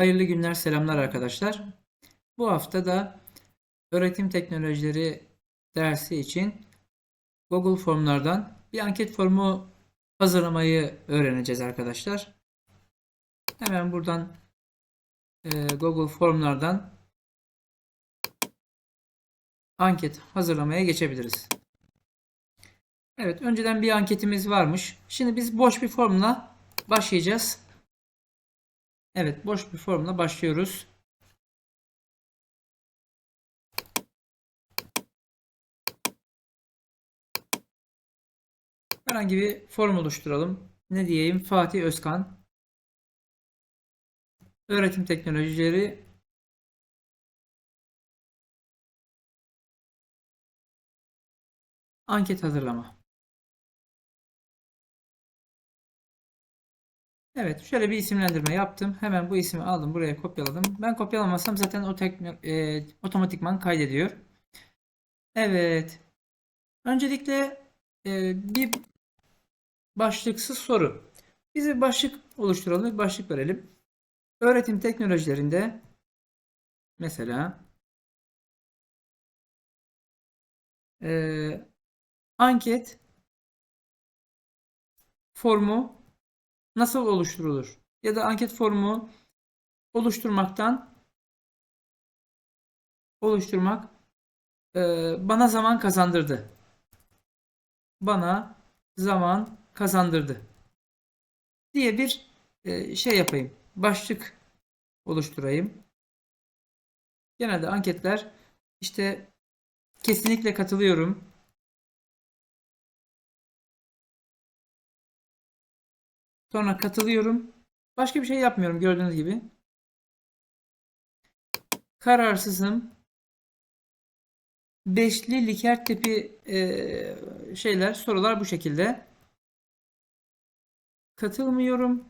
Hayırlı günler, selamlar arkadaşlar. Bu hafta da öğretim teknolojileri dersi için Google Formlardan bir anket formu hazırlamayı öğreneceğiz arkadaşlar. Hemen buradan e, Google Formlardan anket hazırlamaya geçebiliriz. Evet, önceden bir anketimiz varmış. Şimdi biz boş bir formla başlayacağız. Evet, boş bir formla başlıyoruz. Herhangi bir form oluşturalım. Ne diyeyim? Fatih Özkan. Öğretim teknolojileri anket hazırlama. Evet, şöyle bir isimlendirme yaptım. Hemen bu ismi aldım, buraya kopyaladım. Ben kopyalamazsam zaten o tekno, e, otomatikman kaydediyor. Evet. Öncelikle e, bir başlıksız soru. Biz bir başlık oluşturalım, bir başlık verelim. Öğretim teknolojilerinde mesela e, anket formu nasıl oluşturulur? Ya da anket formu oluşturmaktan oluşturmak e, bana zaman kazandırdı. Bana zaman kazandırdı diye bir e, şey yapayım. Başlık oluşturayım. Genelde anketler işte kesinlikle katılıyorum. Sonra katılıyorum. Başka bir şey yapmıyorum gördüğünüz gibi. Kararsızım. Beşli liker tipi e, şeyler, sorular bu şekilde. Katılmıyorum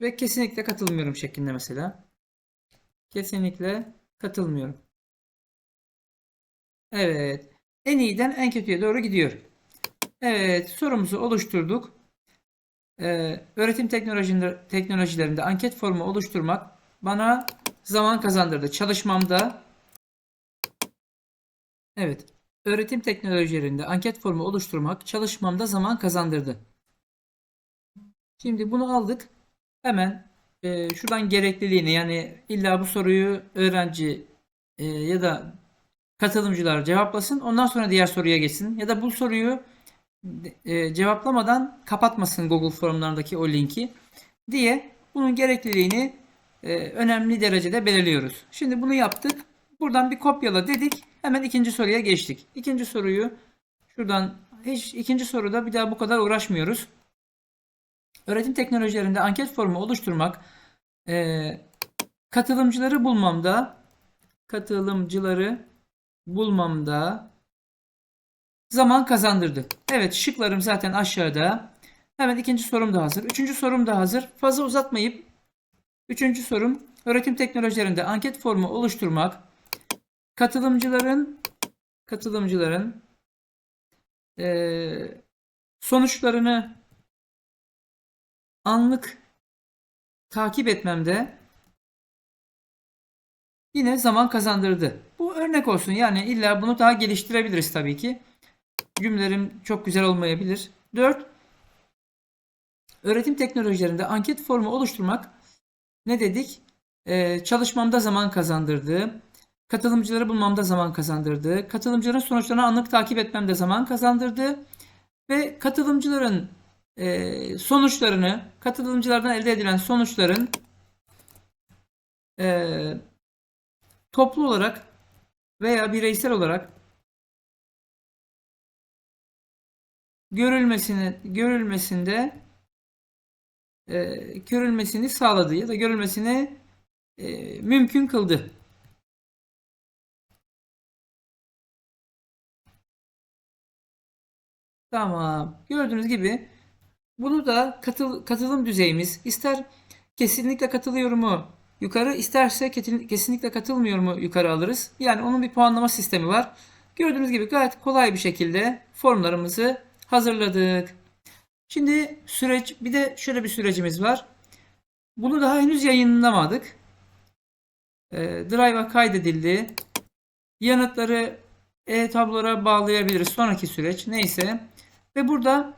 ve kesinlikle katılmıyorum şeklinde mesela. Kesinlikle katılmıyorum. Evet. En iyiden en kötüye doğru gidiyor. Evet, sorumuzu oluşturduk. Ee, öğretim teknolojilerinde anket formu oluşturmak bana zaman kazandırdı. Çalışmamda Evet. Öğretim teknolojilerinde anket formu oluşturmak çalışmamda zaman kazandırdı. Şimdi bunu aldık. Hemen e, şuradan gerekliliğini yani illa bu soruyu öğrenci e, ya da katılımcılar cevaplasın. Ondan sonra diğer soruya geçsin. Ya da bu soruyu e, cevaplamadan kapatmasın Google formlarındaki o linki diye bunun gerekliliğini e, önemli derecede belirliyoruz. Şimdi bunu yaptık. Buradan bir kopyala dedik. Hemen ikinci soruya geçtik. İkinci soruyu şuradan hiç ikinci soruda bir daha bu kadar uğraşmıyoruz. Öğretim teknolojilerinde anket formu oluşturmak e, katılımcıları bulmamda katılımcıları bulmamda zaman kazandırdı. Evet şıklarım zaten aşağıda. Hemen ikinci sorum da hazır. Üçüncü sorum da hazır. Fazla uzatmayıp üçüncü sorum öğretim teknolojilerinde anket formu oluşturmak katılımcıların katılımcıların e, sonuçlarını anlık takip etmemde yine zaman kazandırdı. Bu örnek olsun. Yani illa bunu daha geliştirebiliriz tabii ki. Cümlelerim çok güzel olmayabilir. 4. Öğretim teknolojilerinde anket formu oluşturmak ne dedik? Ee, çalışmamda zaman kazandırdı. Katılımcıları bulmamda zaman kazandırdı. Katılımcıların sonuçlarını anlık takip etmemde zaman kazandırdı. Ve katılımcıların e, sonuçlarını, katılımcılardan elde edilen sonuçların e, toplu olarak veya bireysel olarak görülmesini görülmesinde e, görülmesini sağladı ya da görülmesini e, mümkün kıldı. Tamam. Gördüğünüz gibi bunu da katıl, katılım düzeyimiz ister kesinlikle katılıyorumu yukarı isterse kesinlikle katılmıyor mu yukarı alırız. Yani onun bir puanlama sistemi var. Gördüğünüz gibi gayet kolay bir şekilde formlarımızı hazırladık. Şimdi süreç bir de şöyle bir sürecimiz var. Bunu daha henüz yayınlamadık. E, Drive'a kaydedildi. Yanıtları e-tablolara bağlayabiliriz. Sonraki süreç neyse. Ve burada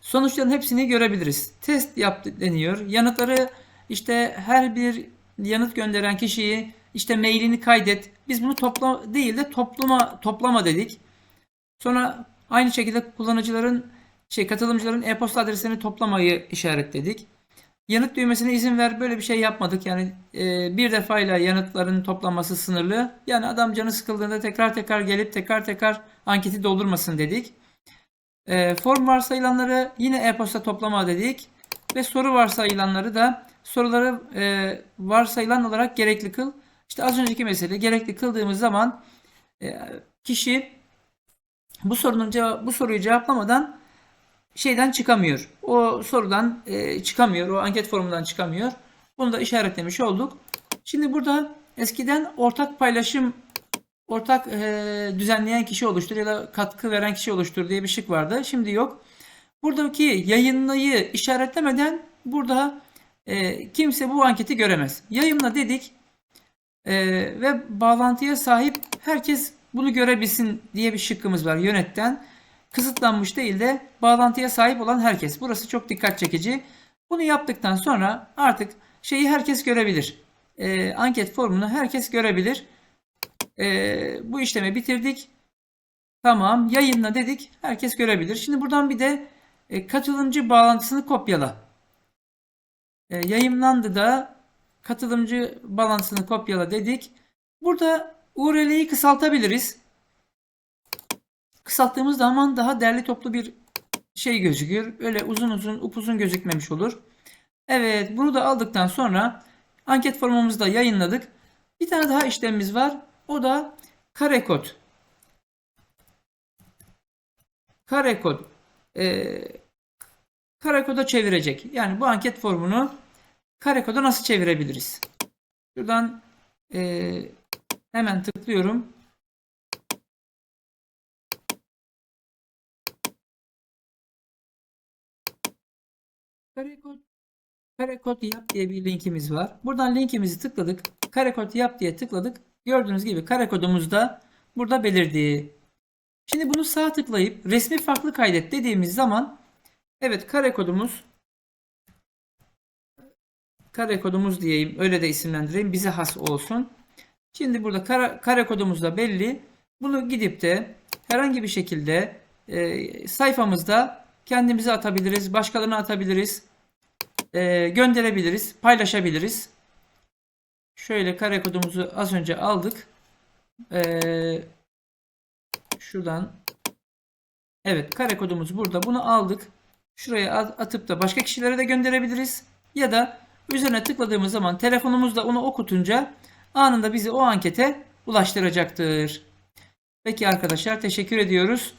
sonuçların hepsini görebiliriz. Test yaptı deniyor. Yanıtları işte her bir yanıt gönderen kişiyi işte mailini kaydet. Biz bunu topla değil de toplama toplama dedik. Sonra aynı şekilde kullanıcıların şey katılımcıların e-posta adreslerini toplamayı işaretledik. Yanıt düğmesine izin ver böyle bir şey yapmadık. Yani e, bir defayla yanıtların toplanması sınırlı. Yani adam canı sıkıldığında tekrar tekrar gelip tekrar tekrar anketi doldurmasın dedik. E, form varsayılanları yine e-posta toplama dedik. Ve soru varsayılanları da soruları e, varsayılan olarak gerekli kıl. İşte az önceki mesele gerekli kıldığımız zaman e, kişi bu sorunun cevap, bu soruyu cevaplamadan şeyden çıkamıyor. O sorudan e, çıkamıyor. O anket formundan çıkamıyor. Bunu da işaretlemiş olduk. Şimdi burada eskiden ortak paylaşım ortak e, düzenleyen kişi oluştur ya da katkı veren kişi oluştur diye bir şık vardı. Şimdi yok. Buradaki yayınlayı işaretlemeden burada e, kimse bu anketi göremez. Yayınla dedik e, ve bağlantıya sahip herkes bunu görebilsin diye bir şıkkımız var yönetten. Kısıtlanmış değil de bağlantıya sahip olan herkes. Burası çok dikkat çekici. Bunu yaptıktan sonra artık şeyi herkes görebilir. E, anket formunu herkes görebilir. E, bu işlemi bitirdik. Tamam yayınla dedik. Herkes görebilir. Şimdi buradan bir de e, katılımcı bağlantısını kopyala. E, yayınlandı da katılımcı bağlantısını kopyala dedik. Burada URL'yi kısaltabiliriz. Kısalttığımız zaman daha derli toplu bir şey gözüküyor. Öyle uzun uzun upuzun gözükmemiş olur. Evet bunu da aldıktan sonra anket formumuzu da yayınladık. Bir tane daha işlemimiz var. O da karekod. Karekod. Ee, karekoda çevirecek. Yani bu anket formunu karekoda nasıl çevirebiliriz? Şuradan e, hemen tıklıyorum. Karekod Karekod yap diye bir linkimiz var. Buradan linkimizi tıkladık. Karekod yap diye tıkladık. Gördüğünüz gibi karekodumuz da burada belirdi. Şimdi bunu sağ tıklayıp resmi farklı kaydet dediğimiz zaman evet karekodumuz karekodumuz diyeyim öyle de isimlendireyim bize has olsun. Şimdi burada kare, karekodumuz da belli. Bunu gidip de herhangi bir şekilde e, sayfamızda kendimize atabiliriz, başkalarına atabiliriz, e, gönderebiliriz, paylaşabiliriz. Şöyle kare kodumuzu az önce aldık. E, şuradan evet kare kodumuz burada. Bunu aldık. Şuraya atıp da başka kişilere de gönderebiliriz. Ya da üzerine tıkladığımız zaman telefonumuzda onu okutunca anında bizi o ankete ulaştıracaktır. Peki arkadaşlar teşekkür ediyoruz.